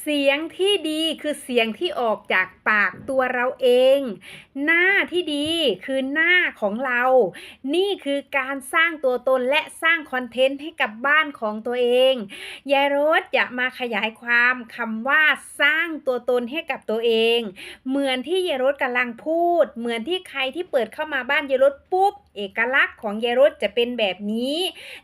เสียงที่ดีคือเสียงที่ออกจากปากตัวเราเอง หน้าที่ดีคือหน้าของเรา นี่คือการสร้างตัวตนและสร้างคอนเทนต์ให้กับบ้านของตัวเองยายรถจะมาขยายความคำว่าสร้างตัวตนให้กับตัวเอง เหมือนที่ยายรถกำลังพูด เหมือนที่ใครที่เปิดเข้ามาบ้านยายรถปุ๊บเอกลักษณ์ของยายรถจะเป็นแบบนี้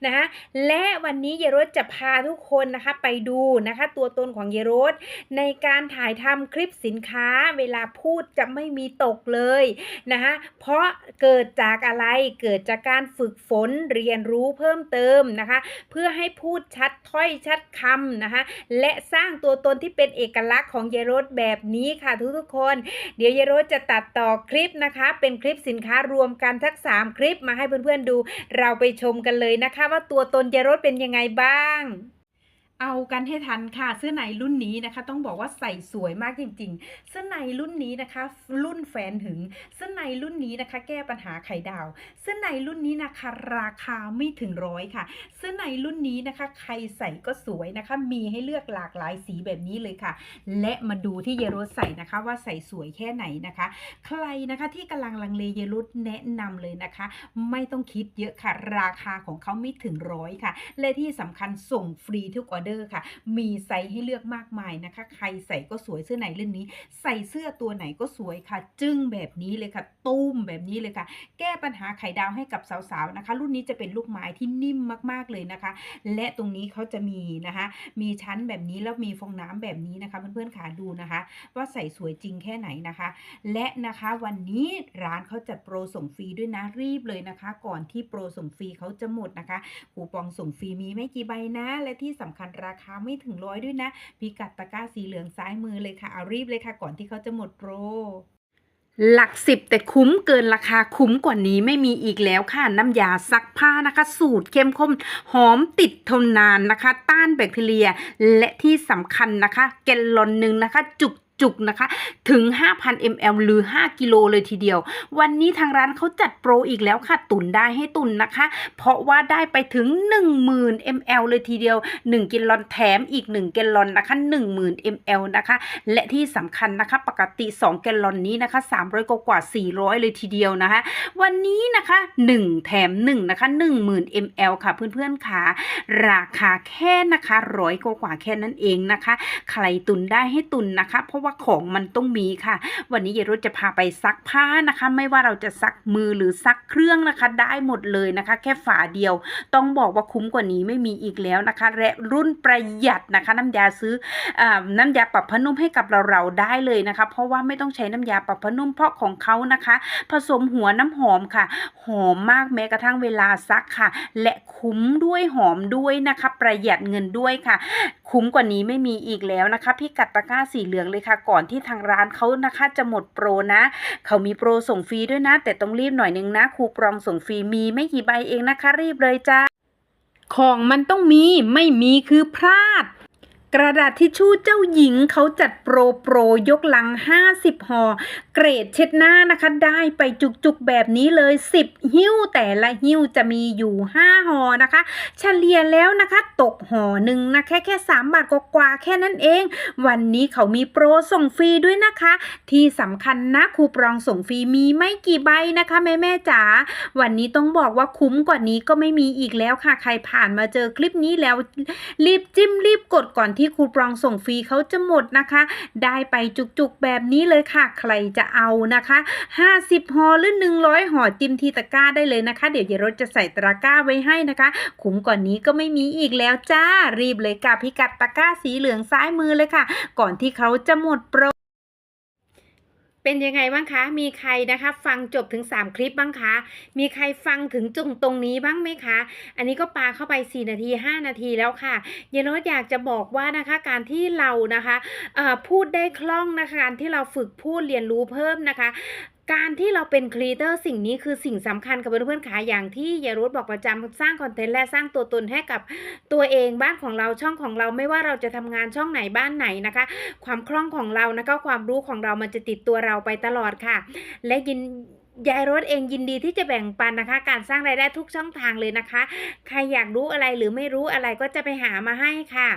นะคะและวันนี้เยายรถจะพาทุกคนนะคะไปดูนะคะ ตัวตนของเยายรถในการถ่ายทำคลิปสินค้าเวลาพูดจะไม่มีตกเลยนะคะเพราะเกิดจากอะไรเกิดจากการฝึกฝนเรียนรู้เพิ่มเติมนะคะ เพื่อให้พูดชัดถ้อยชัดคำนะคะ และสร้างตัวตนที่เป็นเอกลักษณ์ของเยายรถแบบนี้ค่ะทุกๆคน เดี๋ยวเยายรถจะตัดต่อคลิปนะคะ เป็นคลิปสินค้ารวมกันทักสามคลิปมาให้เพื่อนๆดู เราไปชมกันเลยนะคะ ว่าตัวตนเยรสเป็นยังไงบ้าง เอากันให้ทันค่ะ เสื้อในรุ่นนี้นะคะ ต้องบอกว่าใส่สวยมากจริง ๆ เสื้อในรุ่นนี้นะคะ รุ่นแฟนหึง เสื้อในรุ่นนี้นะคะ แก้ปัญหาไข่ดาว เสื้อในรุ่นนี้นะคะ ราคาไม่ถึงร้อยค่ะ เสื้อในรุ่นนี้นะคะ ใครใส่ก็สวยนะคะ มีให้เลือกหลากหลายสีแบบนี้เลยค่ะ และมาดูที่เยายรถใส่นะคะ ว่าใส่สวยแค่ไหนนะคะ ใครนะคะที่กำลังลังเลเยายรถแนะนำเลยนะคะ ไม่ต้องคิดเยอะค่ะ ราคาของเขาไม่ถึงร้อยค่ะ และที่สำคัญส่งฟรีทุกออเดอร์ค่ะ มีไซส์ให้เลือกมากมายนะคะ ใครใส่ก็สวยเสื้อไหนเรื่องนี้ ใส่เสื้อตัวไหนก็สวยค่ะ จึ้งแบบนี้เลยค่ะ ตุ้มแบบนี้เลยค่ะ แก้ปัญหาไข่ดาวให้กับสาวๆนะคะ รุ่นนี้จะเป็นลูกไม้ที่นิ่มมากๆเลยนะคะ และตรงนี้เขาจะมีนะคะ มีชั้นแบบนี้แล้วมีฟองน้ำแบบนี้นะคะ เพื่อนๆขาดูนะคะ ว่าใส่สวยจริงแค่ไหนนะคะ และนะคะวันนี้ร้านเขาจัดโปรส่งฟรีด้วยนะรีบเลยนะคะ ก่อนที่โปรส่งฟรีเขาจะหมดนะคะคูปองส่งฟรีมีไม่กี่ใบนะและที่สำคัญราคาไม่ถึงร้อยด้วยนะ พิกัดตะกร้าสีเหลืองซ้ายมือเลยค่ะ เอารีบเลยค่ะ ก่อนที่เขาจะหมดโปรหลักสิบแต่คุ้มเกินราคาคุ้มกว่านี้ไม่มีอีกแล้วค่ะ น้ำยาซักผ้านะคะ สูตรเข้มข้นหอมติดทนนานนะคะ ต้านแบคทีเรีย และที่สำคัญนะคะ แกลลอนหนึ่งนะคะ จุก จุกนะคะ ถึง 5,000 ml หรือ 5 กิโลเลยทีเดียว วันนี้ทางร้านเขาจัดโปรอีกแล้วค่ะ ตุนได้ให้ตุนนะคะ เพราะว่าได้ไปถึง 10,000 ml เลยทีเดียว 1 กิโลนแถมอีก1แกลลอนนะคะ 10,000 ml นะคะ และที่สำคัญนะคะ ปกติ2แกลลอนนี้นะคะ 300 กว่ากว่า 400 เลยทีเดียวนะคะ วันนี้นะคะ 1 แถม 1 นะคะ 10,000 ml ค่ะ เพื่อนๆค่ะ ราคาแค่นะคะร้อยกว่ากว่าแค่นั้นเองนะคะ ใครตุนได้ให้ตุนนะคะ เพราะว่าของมันต้องมีค่ะ วันนี้เยรถจะพาไปซักผ้านะคะ ไม่ว่าเราจะซักมือหรือซักเครื่องนะคะ ได้หมดเลยนะคะ แค่ฝาเดียว ต้องบอกว่าคุ้มกว่านี้ไม่มีอีกแล้วนะคะ และรุ่นประหยัดนะคะ น้ำยาซื้ออน้ำยาปรับผ้านุ่มให้กับเราเราได้เลยนะคะ เพราะว่าไม่ต้องใช้น้ำยาปรับผ้านุ่มเพราะของเขานะคะ ผสมหัวน้ำหอมค่ะ หอมมากแม้กระทั่งเวลาซักค่ะ และคุ้มด้วยหอมด้วยนะคะ ประหยัดเงินด้วยค่ะ คุ้มกว่านี้ไม่มีอีกแล้วนะคะพี่กัดตะกร้าสีเหลืองเลยค่ะก่อนที่ทางร้านเขานะคะจะหมดโปรนะ เขามีโปรส่งฟรีด้วยนะ แต่ต้องรีบหน่อยนึงนะคูปองส่งฟรีมีไม่กี่ใบเองนะคะ รีบเลยจ้าของมันต้องมีไม่มีคือพลาด กระดาษทิชชู่เจ้าหญิงเขาจัดโปรโปรยกลัง 50ห่อเกรดเช็ดหน้านะคะ ได้ไปจุกๆแบบนี้เลย 10 หิ้วแต่ละหิ้วจะมีอยู่ 5ห่อนะคะ เฉลี่ยแล้วนะคะตกห่อหนึ่งนะแค่แค่3บาทกว่าๆแค่นั้นเอง วันนี้เขามีโปรส่งฟรีด้วยนะคะ ที่สำคัญนะคูปองส่งฟรีมีไม่กี่ใบนะคะแม่แม่จ๋าวันนี้ต้องบอกว่าคุ้มกว่านี้ก็ไม่มีอีกแล้วค่ะใครผ่านมาเจอคลิปนี้แล้ว รีบจิ้มรีบกดก่อนที่ที่คูปองส่งฟรีเขาจะหมดนะคะ ได้ไปจุกๆแบบนี้เลยค่ะ ใครจะเอานะคะ 50ห่อหรือ 100ห่อจิ้มทีตะกร้าได้เลยนะคะ เดี๋ยวเยรถจะใส่ตะกร้าไว้ให้นะคะ คุ้มกว่านี้ก็ไม่มีอีกแล้วจ้ารีบเลยกับพิกัดตะกร้าสีเหลืองซ้ายมือเลยค่ะ ก่อนที่เขาจะหมดโปร เป็นยังไงบ้างคะ มีใครนะคะ ฟังจบถึง 3 คลิปบ้างคะ มีใครฟังถึงจุงตรงนี้บ้างไหมคะ อันนี้ก็ปาเข้าไป 4 นาที 5 นาทีแล้วค่ะเยนโรสอยากจะบอกว่านะคะการที่เรานะคะพูดได้คล่องนะคะการที่เราฝึกพูดเรียนรู้เพิ่มนะคะ การที่เราเป็นครีเอเตอร์สิ่งนี้คือสิ่งสำคัญกับเพื่อนๆขาอย่างที่เยรุธบอกประจำสร้างคอนเทนต์และสร้างตัวตนให้กับตัวเองบ้านของเราช่องของเราไม่ว่าเราจะทำงานช่องไหนบ้านไหนนะคะ ความคล่องของเรานะคะความรู้ของเรามันจะติดตัวเราไปตลอดค่ะ และยิน ยายรถเองยินดีที่จะแบ่งปันนะคะ การสร้างรายได้ทุกช่องทางเลยนะคะ ใครอยากรู้อะไรหรือไม่รู้อะไรก็จะไปหามาให้ค่ะ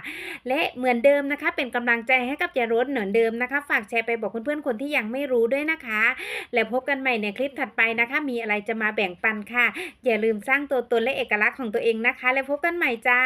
และเหมือนเดิมนะคะ เป็นกำลังใจให้กับยายรถเหมือนเดิมนะคะ ฝากแชร์ไปบอกเพื่อนๆคนที่ยังไม่รู้ด้วยนะคะ แล้วพบกันใหม่ในคลิปถัดไปนะคะ มีอะไรจะมาแบ่งปันค่ะ อย่าลืมสร้างตัวตนและเอกลักษณ์ของตัวเองนะคะ แล้วพบกันใหม่จ้า